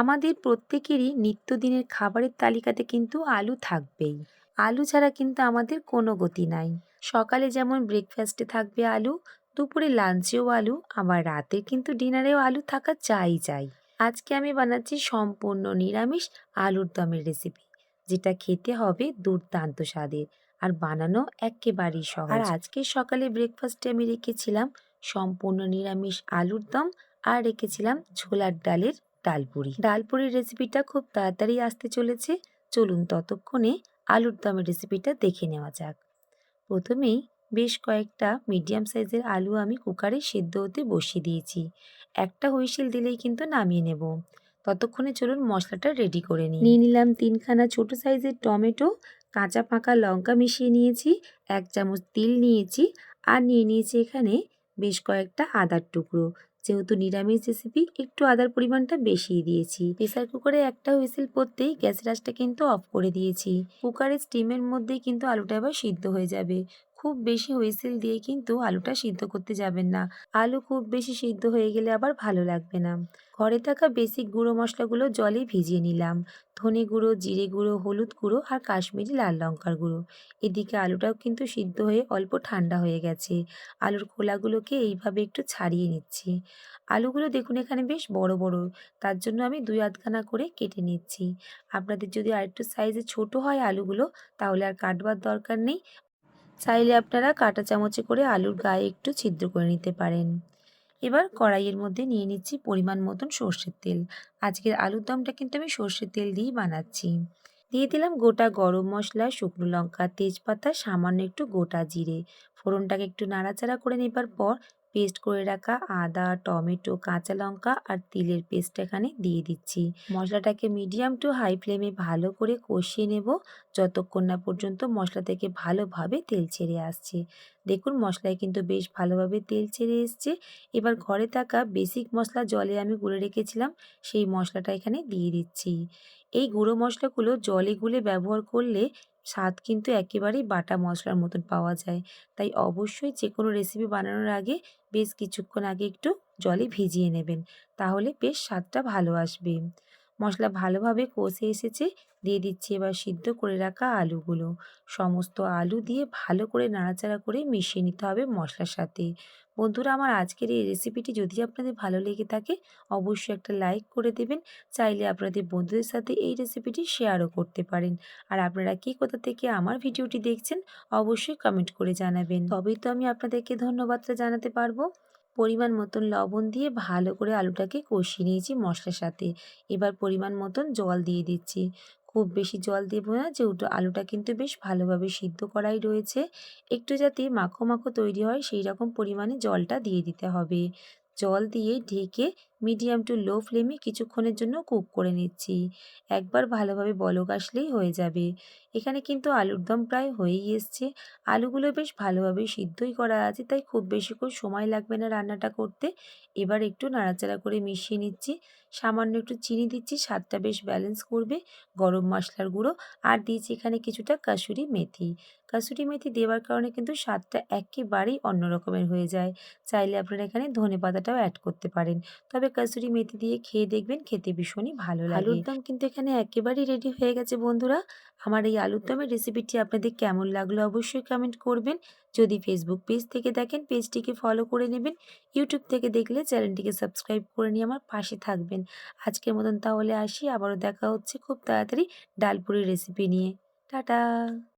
আমাদের প্রত্যেকেরই নিত্যদিনের খাবারের তালিকাতে কিন্তু আলু থাকবেই। আলু ছাড়া কিন্তু আমাদের কোনো গতি নাই। সকালে যেমন ব্রেকফাস্টে থাকবে আলু, দুপুরে লাঞ্চেও আলু, আবার রাতে কিন্তু ডিনারেও আলু থাকা চাই চাই। আজকে আমি বানাচ্ছি সম্পূর্ণ নিরামিষ আলুর দমের রেসিপি যেটা খেতে হবে দুর্দান্ত স্বাদের, আর বানানো একেবারেই সহজ। আর আজকে সকালে ব্রেকফাস্টে আমি রেখেছিলাম সম্পূর্ণ নিরামিষ আলুর দম, আর রেখেছিলাম ছোলার ডালের ডালপুরি। ডালপুরির রেসিপিটা খুব তাড়াতাড়ি আসতে চলেছে। চলুন ততক্ষণে আলুর দমের রেসিপিটা দেখে নেওয়া যাক। প্রথমেই বেশ কয়েকটা মিডিয়াম সাইজের আলু আমি কুকারে সেদ্ধ হতে বসিয়ে দিয়েছি। একটা হুইসেল দিলেই কিন্তু নামিয়ে নেব। ততক্ষণে চলুন মশলাটা রেডি করে নিই। নিয়ে নিলাম তিনখানা ছোট সাইজের টমেটো, কাঁচা পাকা লঙ্কা মিশিয়ে নিয়েছি, এক চামচ তিল নিয়েছি, আর নিয়ে নিয়েছি এখানে বেশ কয়েকটা আদার টুকরো। যেহেতু নিরামিষ রেসিপি একটু আদার পরিমাণটা বেশিই দিয়েছি। প্রেসার কুকারে একটা হুইসেল পড়তেই গ্যাসের আঁচটা কিন্তু অফ করে দিয়েছি। কুকারের স্টিমের মধ্যেই কিন্তু আলুটা আবার সিদ্ধ হয়ে যাবে। খুব বেশি হুইসেল দিয়ে কিন্তু আলুটা সিদ্ধ করতে যাবেন না। আলু খুব বেশি সিদ্ধ হয়ে গেলে আবার ভালো লাগবে না। ঘরে থাকা বেসিক গুঁড়ো মশলাগুলো জলে ভিজিয়ে নিলাম। ধনে গুঁড়ো, জিরে গুঁড়ো, হলুদ গুঁড়ো আর কাশ্মীরি লাল লঙ্কার গুঁড়ো। এদিকে আলুটাও কিন্তু সিদ্ধ হয়ে অল্প ঠান্ডা হয়ে গেছে। আলুর খোলাগুলোকে এইভাবে একটু ছাড়িয়ে নিচ্ছি। আলুগুলো দেখুন এখানে বেশ বড় বড়। তার জন্য আমি দুই আধখানা করে কেটে নিচ্ছি। আপনাদের যদি আরেকটু সাইজে ছোট হয় আলুগুলো, তাহলে আর কাটবার দরকার নেই। চাইলে আপনারা কাটা চামচে করে আলুর গায়ে একটু ছিদ্র করে নিতে পারেন। এবার কড়াইয়ের মধ্যে নিয়ে নিচ্ছি পরিমাণ মতন সর্ষের তেল। আজকের আলুর দমটা কিন্তু আমি সর্ষের তেল দিয়েই বানাচ্ছি। দিয়ে দিলাম গোটা গরম মশলা, শুকনো লঙ্কা, তেজপাতা, সামান্য একটু গোটা জিরে। ফোড়নটাকে একটু নাড়াচাড়া করে নেবার পর পেস্ট করে রাখা আদা, টমেটো, কাঁচা লঙ্কা আর তিলের পেস্ট এখানে দিয়ে দিচ্ছি। মশলাটাকে মিডিয়াম টু হাই ফ্লেমে ভালো করে কষিয়ে নেব যতক্ষণ না পর্যন্ত মশলা থেকে ভালোভাবে তেল ছেড়ে আসছে। দেখুন, মশলায় কিন্তু বেশ ভালোভাবে তেল ছেড়ে এসছে। এবার ঘরে থাকা বেসিক মশলা জলে আমি গুলে রেখেছিলাম, সেই মশলাটা এখানে দিয়ে দিচ্ছি। এই গুঁড়ো মশলাগুলো জলে গুলে ব্যবহার করলে স্বাদ কিন্তু একেবারেই বাটা মশলার মতন পাওয়া যায়। তাই অবশ্যই যে কোনো রেসিপি বানানোর আগে বেশ কিছুক্ষণ আগে একটু জলে ভিজিয়ে নেবেন। তাহলে বেশ স্বাদটা ভালো আসবে। মশলা ভালোভাবে কষে এসেছে, দিয়ে দিচ্ছি এবার সিদ্ধ করে রাখা আলুগুলো। সমস্ত আলু দিয়ে ভালো করে নাড়াচাড়া করে মিশিয়ে নিতে হবে মশলার সাথে। বন্ধুরা, আমার আজকের এই রেসিপিটি যদি আপনাদের ভালো লেগে থাকে, অবশ্যই একটা লাইক করে দেবেন। চাইলে আপনাদের বন্ধুদের সাথে এই রেসিপিটি শেয়ারও করতে পারেন। আর আপনারা কি কোথা থেকে আমার ভিডিওটি দেখছেন, অবশ্যই কমেন্ট করে জানাবেন। তবেই তো আমি আপনাদেরকে ধন্যবাদটা জানাতে পারব। পরিমাণ মতন লবণ দিয়ে ভালো করে আলুটাকে কষিয়ে নিয়েছি মশলার সাথে। এবার পরিমাণ মতন জল দিয়ে দিচ্ছি। খুব বেশি জল দেবো না যেহেতু আলুটা কিন্তু বেশ ভালোভাবে সিদ্ধ করাই রয়েছে। একটু যাতে মাখো মাখো তৈরি হয় সেই রকম পরিমাণে জলটা দিয়ে দিতে হবে। জল দিয়ে ঢেকে মিডিয়াম টু লো ফ্লেমে কিছুক্ষণের জন্য কুক করে নিচ্ছি। একবার ভালোভাবে বলক আসলেই হয়ে যাবে। এখানে কিন্তু আলুর দম প্রায় হয়েই এসছে। আলুগুলো বেশ ভালোভাবে সিদ্ধই করা আছে, তাই খুব বেশি করে সময় লাগবে না রান্নাটা করতে। এবার একটু নাড়াচাড়া করে মিশিয়ে নিচ্ছি। সামান্য একটু চিনি দিচ্ছি, স্বাদটা বেশ ব্যালেন্স করবে। গরম মশলার গুঁড়ো আর দিয়েছি এখানে কিছুটা কাসুরি মেথি। কাসুরি মেথি দেওয়ার কারণে কিন্তু স্বাদটা একেবারেই অন্য রকমের হয়ে যায়। চাইলে আপনারা এখানে ধনে পাতাটাও অ্যাড করতে পারেন। তবে কাসুরি মেথি দিয়ে খেয়ে দেখবেন খেতে ভীষণই ভালো লাগে। আলুর দম কিন্তু এখানে একেবারেই রেডি হয়ে গেছে বন্ধুরা। আমার এই আলুর দমের রেসিপিটি আপনাদের কেমন লাগল অবশ্যই কমেন্ট করবেন। যদি ফেসবুক পেজ থেকে দেখেন পেজটিকে ফলো করে নেবেন। ইউটিউব থেকে দেখলে চ্যানেলটিকে সাবস্ক্রাইব করে নিয়ে আমার পাশে থাকবেন। আজকের মতন তাহলে আসি। আবারও দেখা হচ্ছে খুব তাড়াতাড়ি ডালপুরির রেসিপি নিয়ে। টাটা!